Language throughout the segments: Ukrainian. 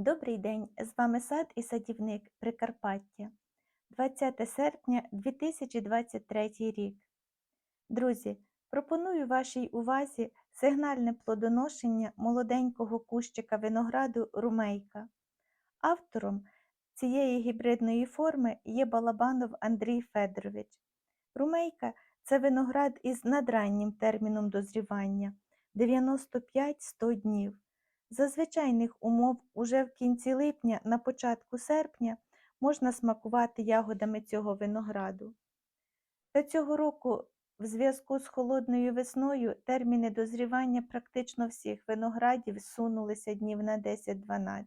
Добрий день! З вами сад і садівник Прикарпаття. 20 серпня 2023 рік. Друзі, пропоную вашій увазі сигнальне плодоношення молоденького кущика винограду румейка. Автором цієї гібридної форми є Балабанов Андрій Федорович. Румейка це виноград із надраннім терміном дозрівання 95-100 днів. За звичайних умов уже в кінці липня, на початку серпня можна смакувати ягодами цього винограду. Та цього року, в зв'язку з холодною весною, терміни дозрівання практично всіх виноградів зсунулися днів на 10-12.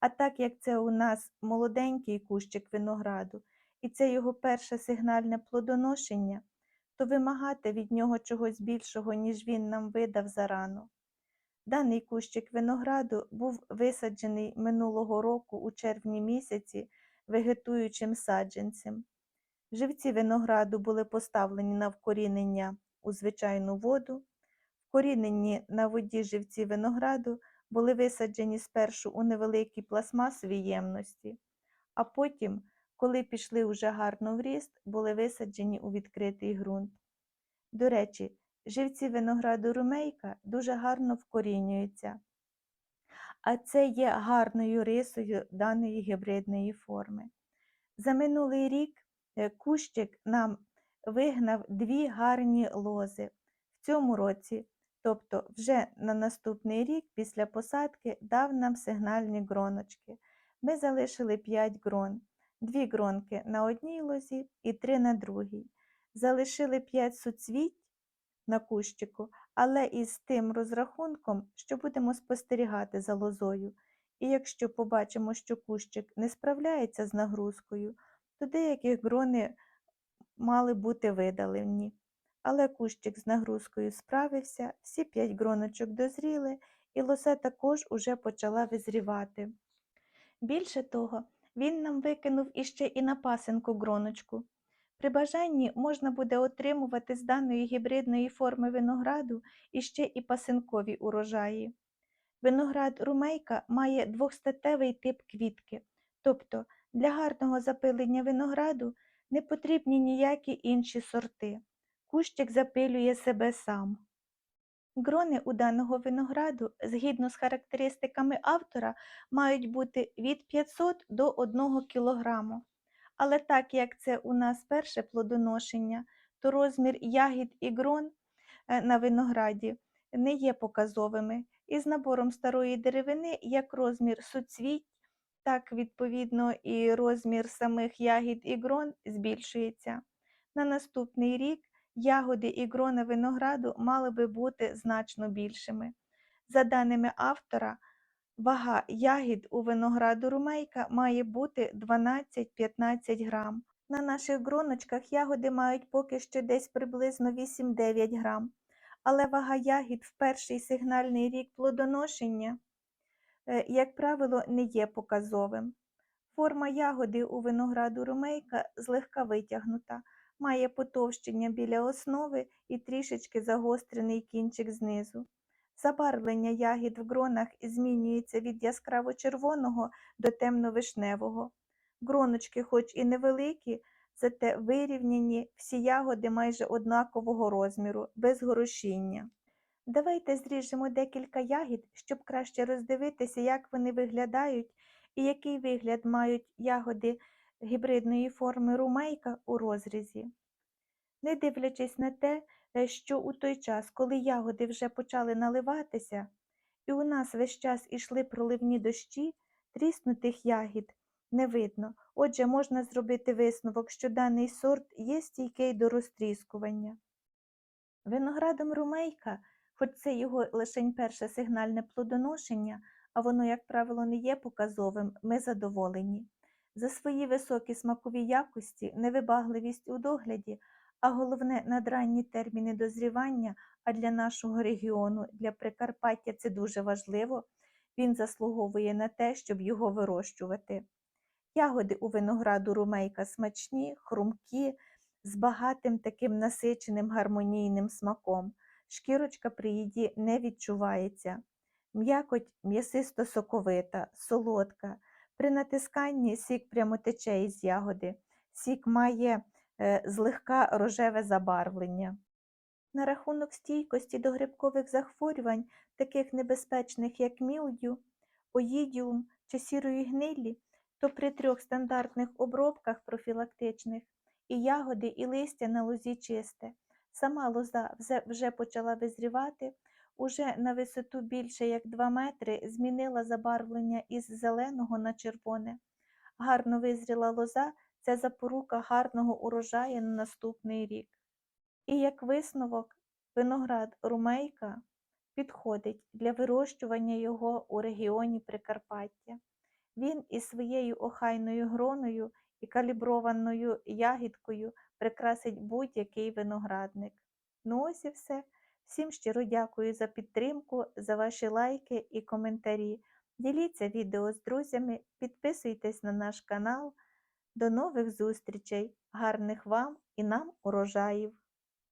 А так як це у нас молоденький кущик винограду, і це його перше сигнальне плодоношення, то вимагати від нього чогось більшого, ніж він нам видав зарано. Даний кущик винограду був висаджений минулого року у червні місяці вегетуючим саджанцем. Живці винограду були поставлені на вкорінення у звичайну воду. Вкорінені на воді живці винограду були висаджені спершу у невеликій пластмасовій ємності, а потім, коли пішли уже гарно в ріст, були висаджені у відкритий ґрунт. До речі, живці винограду румейка дуже гарно вкорінюються, а це є гарною рисою даної гібридної форми. За минулий рік е, кущик нам вигнав дві гарні лози. В цьому році, тобто вже на наступний рік після посадки, дав нам сигнальні гроночки. Ми залишили 5 грон, дві гронки на одній лозі і три на другій. Залишили 5 суцвіть на кущику, але із тим розрахунком, що будемо спостерігати за лозою. І якщо побачимо, що кущик не справляється з нагрузкою, то деякі грони мали бути видалені. Але кущик з нагрузкою справився, всі п'ять гроночок дозріли, і лосе також уже почала визрівати. Більше того, він нам викинув іще і на пасинку гроночку. При бажанні можна буде отримувати з даної гібридної форми винограду іще і пасинкові урожаї. Виноград румейка має двохстатевий тип квітки, тобто для гарного запилення винограду не потрібні ніякі інші сорти. Кущик запилює себе сам. Грони у даного винограду, згідно з характеристиками автора, мають бути від 500 до 1 кг. Але так як це у нас перше плодоношення, то розмір ягід і грон е, на винограді не є показовими. І з набором старої деревини як розмір суцвіть, так відповідно і розмір самих ягід і грон збільшується. На наступний рік ягоди і грони винограду мали би бути значно більшими. За даними автора, Вага ягід у винограду румейка має бути 12-15 грам. На наших гроночках ягоди мають поки що десь приблизно 8-9 грам, але вага ягід в перший сигнальний рік плодоношення, е, як правило, не є показовим. Форма ягоди у винограду румейка злегка витягнута, має потовщення біля основи і трішечки загострений кінчик знизу. Забарвлення ягід в гронах змінюється від яскраво-червоного до темно-вишневого. Гроночки, хоч і невеликі, зате вирівняні всі ягоди майже однакового розміру, без горошіння. Давайте зріжемо декілька ягід, щоб краще роздивитися, як вони виглядають і який вигляд мають ягоди гібридної форми румейка у розрізі. Не дивлячись на те, що у той час, коли ягоди вже почали наливатися, і у нас весь час ішли проливні дощі, тріснутих ягід не видно. Отже, можна зробити висновок, що даний сорт є стійкий до розтріскування. Виноградом румейка, хоч це його лишень перше сигнальне плодоношення, а воно, як правило, не є показовим, ми задоволені. За свої високі смакові якості, невибагливість у догляді, а головне надранні терміни дозрівання, а для нашого регіону, для Прикарпаття це дуже важливо, він заслуговує на те, щоб його вирощувати. Ягоди у винограду румейка смачні, хрумкі, з багатим таким насиченим гармонійним смаком. Шкірочка при їді не відчувається. М'якоть м'ясисто-соковита, солодка. При натисканні сік прямо тече із ягоди. Сік має злегка рожеве забарвлення. На рахунок стійкості до грибкових захворювань, таких небезпечних як мілдю, оїдіум чи сірої гнилі, то при трьох стандартних обробках профілактичних і ягоди, і листя на лозі чисте. Сама лоза вже- вже почала визрівати, уже на висоту більше як 2 метри змінила забарвлення із зеленого на червоне. Гарно визріла лоза це запорука гарного урожаю на наступний рік. І як висновок, виноград румейка підходить для вирощування його у регіоні Прикарпаття. Він із своєю охайною гроною і каліброваною ягідкою прикрасить будь-який виноградник. Ну ось і все. Всім щиро дякую за підтримку, за ваші лайки і коментарі. Діліться відео з друзями, підписуйтесь на наш канал. До нових зустрічей, гарних вам і нам урожаїв!